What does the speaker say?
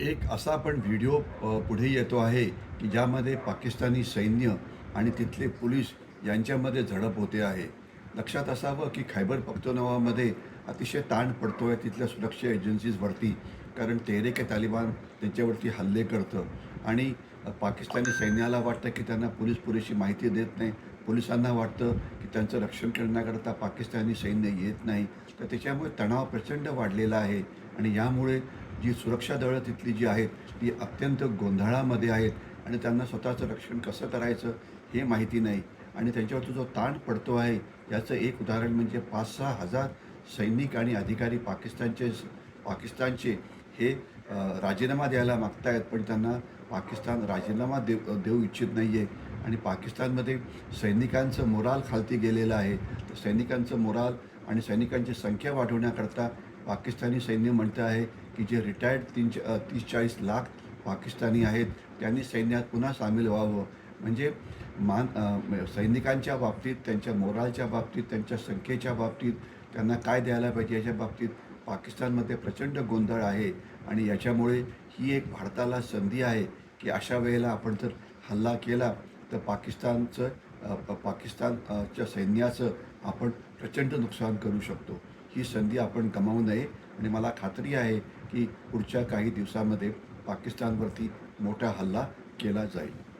एक असा पण व्हिडिओ पुढे येतो आहे की ज्यामध्ये पाकिस्तानी सैन्य आणि तिथले पोलीस यांच्यामध्ये झडप होते आहे. लक्षात असावं की खैबर पख्तुनवामध्ये अतिशय ताण पडतो आहे तिथल्या सुरक्षा एजन्सीजवरती कारण तेहरीक के तालिबान त्यांच्यावरती हल्ले करतं. आणि पाकिस्तानी सैन्याला वाटतं की त्यांना पोलीस पुरेशी माहिती देत नाही. पोलिसांना वाटतं की त्यांचं रक्षण करण्याकरता पाकिस्तानी सैन्य येत नाही. तर त्याच्यामुळे तणाव प्रचंड वाढलेला आहे. आणि यामुळे जी सुरक्षा दळं तिथली जी आहेत ती अत्यंत गोंधळामध्ये आहेत आणि त्यांना स्वतःचं रक्षण कसं करायचं हे माहिती नाही. आणि त्यांच्यावरती जो ताण पडतो आहे याचं एक उदाहरण म्हणजे पाच सहा हजार सैनिक आणि अधिकारी पाकिस्तानचे पाकिस्तानचे हे राजीनामा द्यायला मागतायत पण त्यांना पाकिस्तान राजीनामा देऊ देऊ इच्छित नाही आहे आणि पाकिस्तानमध्ये सैनिकांचं मोराल खालती गेलेलं आहे. तर सैनिकांचं मोराल आणि सैनिकांची संख्या वाढवण्याकरता पाकिस्तानी सैन्य म्हणतं आहे की जे रिटायर्ड तीन तीस चाळीस लाख पाकिस्तानी आहेत त्यांनी सैन्यात पुन्हा सामील व्हावं. म्हणजे मान सैनिकांच्या बाबतीत त्यांच्या मोरालच्या बाबतीत त्यांच्या संख्येच्या बाबतीत त्यांना काय द्यायला पाहिजे याच्या बाबतीत पाकिस्तानमध्ये प्रचंड गोंधळ आहे. आणि याच्यामुळे ही एक भारताला संधी आहे की अशा वेळेला आपण जर हल्ला केला तर पाकिस्तानचं पाकिस्तानच्या सैन्याचं आपण प्रचंड नुकसान करू शकतो. ही संधी आपण गमावू नये. आणि मला खात्री आहे की पुढच्या काही दिवसामध्ये पाकिस्तानवरती मोठा हल्ला केला जाईल.